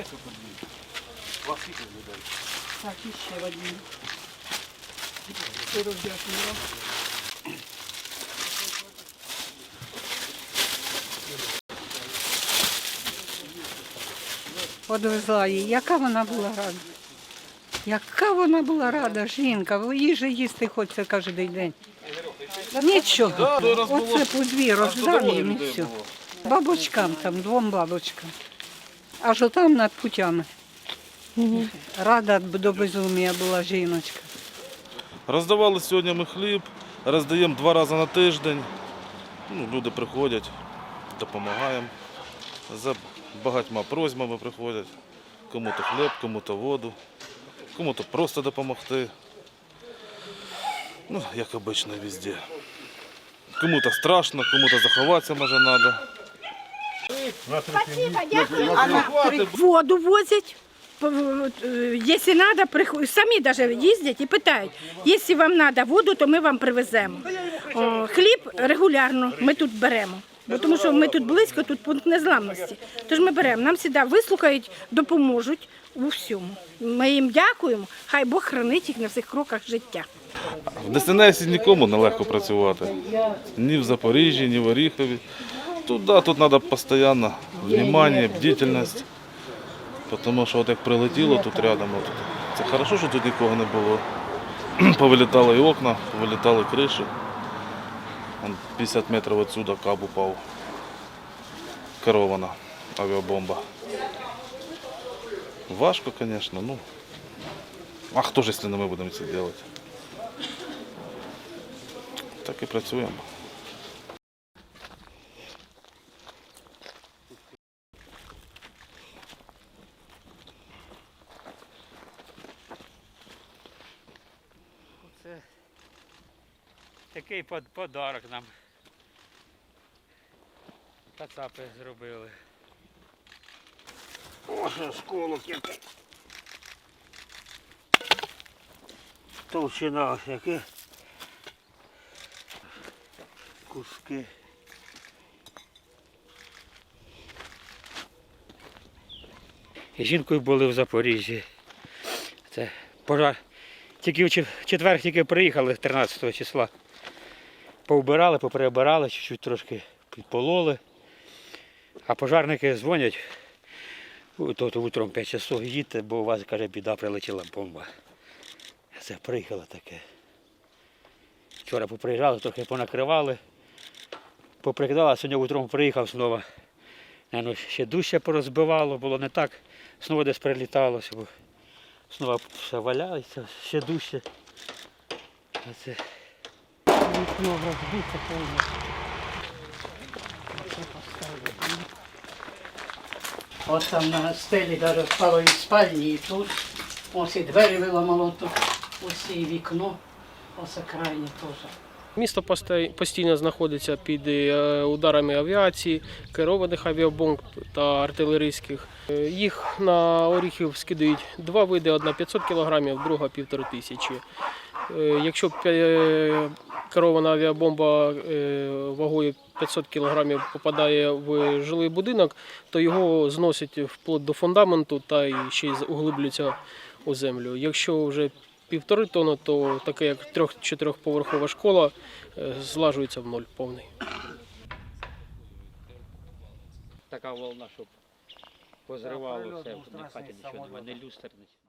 Є подвір'я. Вас скільки людей? Так, і ще один. Пирожятнього. Одвезла її. Яка вона була рада? Яка вона була рада, жінка, же їсти хочеться кожен день. Нічого. Оце подвір, роздам їм і все. Бабочкам там, двом бабочкам. Аж отам над путями. Рада до безумія була жіночка. Роздавали сьогодні ми хліб, роздаємо два рази на тиждень. Ну, люди приходять, допомагаємо. За багатьма просьбами приходять. Кому-то хліб, кому-то воду, кому-то просто допомогти. Ну, як обично везде. Кому-то страшно, кому-то заховатися може треба. Воду возять. п- е, Якщо треба, приход- самі даже їздять і питають, якщо вам треба воду, то ми вам привеземо. О, Хліб регулярно ми тут беремо. Бо тому що ми тут близько, тут пункт незламності. Тож ми беремо, нам завжди вислухають, допоможуть у всьому. Ми їм дякуємо, хай Бог хранить їх на всіх кроках життя. В Десенесі нікому не легко працювати. Ні в Запоріжжі, ні в Оріхові. Тут, да, тут треба постійно внимание, бдительність. Тому що от як прилетіло тут рядом, от, це хорошо, що тут нікого не було. Повилітали і окна, повилітали криші. 50 метрів відсюди каб упав. Керована авіабомба. Важко, звісно, ну. А хто ж, якщо не ми будемо це робити? Так і працюємо. Це такий подарок нам. Кацапи зробили. Ось осколок який. Товщина ось яке. Куски. Жінкою були в Запоріжжі. Це пожар. Тільки в четвер тільки приїхали 13 числа. Повбирали, поприбирали, чуть-чуть трошки підпололи. А пожарники дзвонять. «У, То, то утром 5 часов їдьте, бо у вас, каже, біда прилетіла бомба. Це приїхало таке. Вчора поприїжджали, трохи понакривали, поприкидали, сьогодні утром приїхав знову. Ще дужче порозбивало, було не так. Знову десь приліталося, знову все валяється, ще дужче. А це Вікно розбите повністю. Оце. Ось там на стелі даже спало і спальні, і тут. Ось і двері виламало тут. Ось і вікно. Ось крайнє теж. Місто постійно знаходиться під е, ударами авіації, керованих авіабомб та артилерійських. Е, Їх на Оріхів скидають два види: одна 500 кг, друга півтори тисячі. Е, Якщо керована авіабомба вагою 500 кг попадає в жилий будинок, то його зносять вплоть до фундаменту та ще й углиблюється у землю. Якщо вже півтори тонни, то таке як трьох-чотирьохповерхова школа е, злажується в ноль повний. така волна, щоб позривало все, в хаті нічого немає, не нічого.